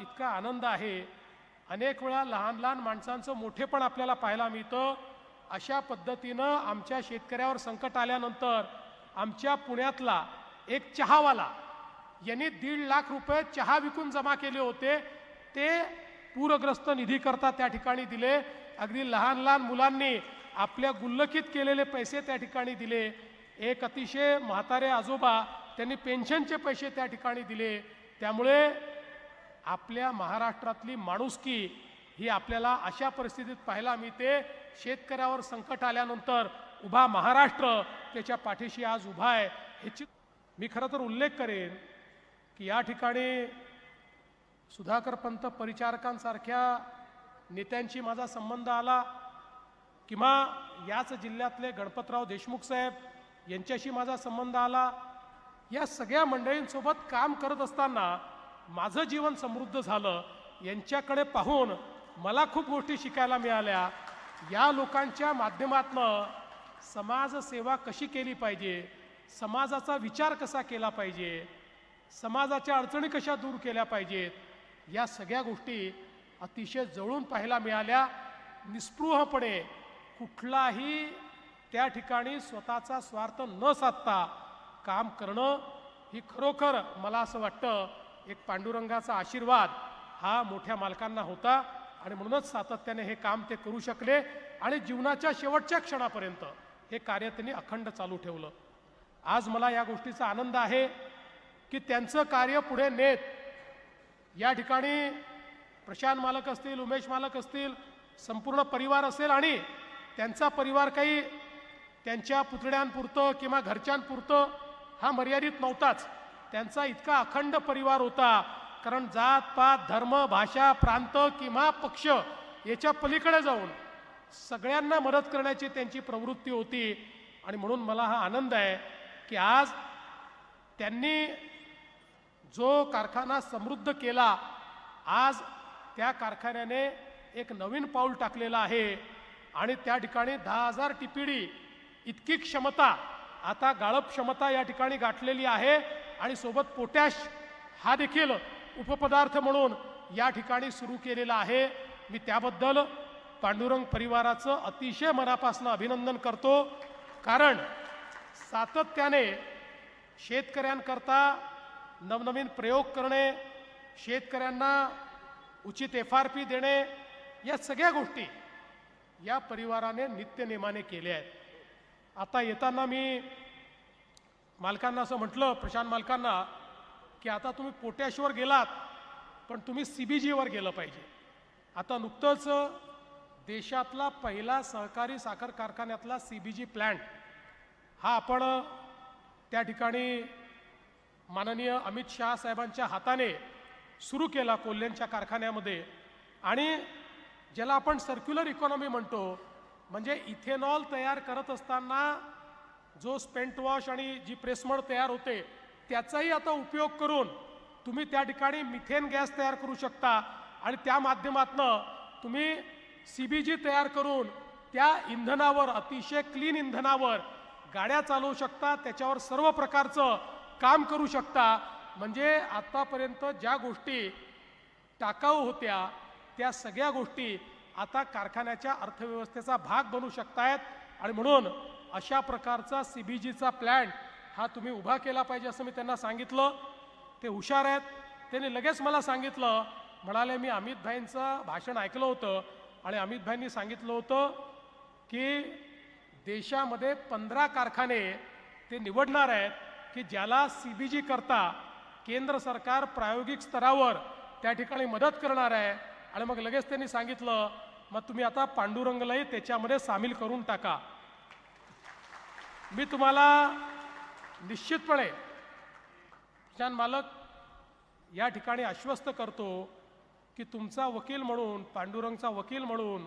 इतका आनंद आहे. अनेक वेळा लहान लहान माणसांचं मोठेपण आपल्याला पाहायला मिळतं. अशा पद्धतीनं आमच्या शेतकऱ्यावर संकट आल्यानंतर आमच्या पुण्यातला एक चहावाला यांनी दीड लाख रुपये चहा विकून जमा केले होते. ते पूरग्रस्त निधीकरता त्या ठिकाणी दिले. अगदी लहान लहान मुलांनी आपल्या गुल्लकीत केलेले पैसे त्या ठिकाणी दिले. एक अतिशय म्हातारे आजोबा त्यांनी पेन्शनचे पैसे त्या ठिकाणी दिले. त्यामुळे आपल्या महाराष्ट्रातली माणुसकी ही आपल्याला अशा परिस्थितीत पाहायला मिळते. शेतकऱ्यावर संकट आल्यानंतर उभा महाराष्ट्र त्याच्या पाठीशी आज उभा आहे. ह्याची मी खरं तर उल्लेख करेन की या ठिकाणी सुधाकर पंत परिचारकांसारख्या नेत्यांशी माझा संबंध आला किंवा याच जिल्ह्यातले गणपतराव देशमुख साहेब यांच्याशी माझा संबंध आला. या सगळ्या मंडळींसोबत काम करत असताना माझं जीवन समृद्ध झालं यांच्याकडे पाहून मला खूप गोष्टी शिकायला मिळाल्या. या लोकांच्या माध्यमातनं समाजसेवा कशी केली पाहिजे? समाजाचा विचार कसा केला पाहिजे? समाजाच्या अडचणी कशा दूर केल्या पाहिजेत? या सगळ्या गोष्टी अतिशय जवळून पाहायला मिळाल्या. निस्पृहपणे कुठलाही त्या ठिकाणी स्वतःचा स्वार्थ न साधता काम करणं ही खरोखर मला असं वाटतं एक पांडुरंगाचा आशीर्वाद हा मोठ्या मालकांना होता आणि म्हणूनच सातत्याने हे काम ते करू शकले आणि जीवनाच्या शेवटच्या क्षणापर्यंत हे कार्य त्यांनी अखंड चालू ठेवलं. आज मला या गोष्टीचा आनंद आहे की त्यांचं कार्य पुढे नेत. या ठिकाणी प्रशांत मालक असतील उमेश मालक असतील संपूर्ण परिवार असेल आणि त्यांचा परिवार काही त्यांच्या पुतळ्यांपुरतं किंवा घरच्यांपुरतं हा मर्यादित नव्हताच. त्यांचा इतका अखंड परिवार होता. कारण जात पात धर्म भाषा प्रांत किंवा पक्ष याच्या पलीकडे जाऊन सगळ्यांना मदत करण्याची त्यांची प्रवृत्ती होती. आणि म्हणून मला हा आनंद आहे की आज त्यांनी जो कारखाना समृद्ध केला आज त्या कारखान्याने एक नवीन पाऊल टाकलेलं आहे. आणि त्या ठिकाणी दहा हजार टिपिडी इतकी क्षमता आता गाळप क्षमता या ठिकाणी गाठलेली आहे. आणि सोबत पोटॅश हा देखील उपपदार्थ म्हणून या ठिकाणी सुरू केलेला आहे. मी त्याबद्दल पांडुरंग परिवाराचं अतिशय मनापासून अभिनंदन करतो. कारण सातत्याने शेतकऱ्यांकरता नवनवीन प्रयोग करणे शेतकऱ्यांना उचित एफ आर पी देणे या सगळ्या गोष्टी या परिवाराने नित्यनेमाने केल्या आहेत. आता येताना मी मालकांना असं म्हटलं प्रशांत मालकांना की आता तुम्ही पोटॅशवर गेलात पण तुम्ही सी बी जीवर गेलं पाहिजे. आता नुकतंच देशातला पहिला सहकारी साखर कारखान्यातला सी बी जी प्लॅन्ट हा आपण त्या ठिकाणी माननीय अमित शहा साहेबांच्या हाताने सुरू केला कोल्ह्यांच्या कारखान्यामध्ये. आणि ज्याला आपण सर्क्युलर इकॉनॉमी म्हणतो म्हणजे इथेनॉल तयार करत असताना जो स्पेंट वॉश आणि जी प्रेसमड तयार होते त्याचाही आता उपयोग करून तुम्ही त्या ठिकाणी मिथेन गॅस तयार करू शकता. आणि त्या माध्यमातनं तुम्ही सी बी जी तयार करून त्या इंधनावर अतिशय क्लीन इंधनावर गाड्या चालवू शकता. त्याच्यावर सर्व प्रकारचं काम करू शकता. म्हणजे आतापर्यंत ज्या गोष्टी टाकाऊ होत्या त्या सगळ्या गोष्टी आता कारखान्याच्या अर्थव्यवस्थेचा भाग बनू शकतायत. आणि म्हणून अशा प्रकारचा सी बी जीचा प्लॅन हा तुम्ही उभा केला पाहिजे असं मी त्यांना सांगितलं. ते हुशार आहेत. त्यांनी लगेच मला सांगितलं. म्हणाले मी अमित भाईंचं भाषण ऐकलं होतं आणि अमित भाईंनी सांगितलं होतं की देशामध्ये पंधरा कारखाने ते निवडणार आहेत की ज्याला सी बी जी करता केंद्र सरकार प्रायोगिक स्तरावर त्या ठिकाणी मदत करणार आहे. आणि मग लगेच त्यांनी सांगितलं मग तुम्ही आता पांडुरंगलाही त्याच्यामध्ये सामील करून टाका. मी तुम्हाला निश्चितपणे किसान मालक या ठिकाणी आश्वस्त करतो की तुमचा वकील म्हणून पांडुरंगचा वकील म्हणून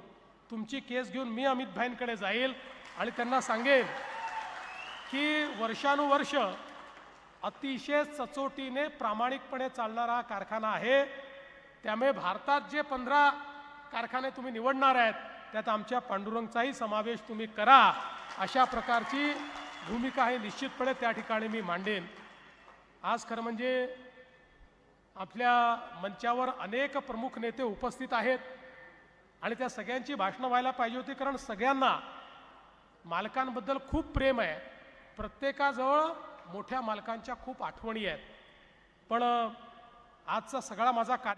तुमची केस घेऊन मी अमित भाईंकडे जाईल आणि त्यांना सांगेन की वर्षानुवर्ष अतिशय सचोटीने प्रामाणिकपणे चालणारा हा कारखाना आहे. त्यामुळे भारतात जे पंधरा कारखाने तुम्ही निवडणार आहेत त्यात आमच्या पांडुरंगचाही समावेश तुम्ही करा. अशा प्रकारची भूमिका आहे निश्चितपणे त्या ठिकाणी मी मांडेन. आज खरं म्हणजे आपल्या मंचावर अनेक प्रमुख नेते उपस्थित आहेत आणि त्या सगळ्यांची भाषणं व्हायला पाहिजे होती कारण सगळ्यांना मालकांबद्दल खूप प्रेम आहे. प्रत्येकाजवळ मोठ्या मालकांच्या खूप आठवणी आहेत. पण आजचा सगळा माझा कार्य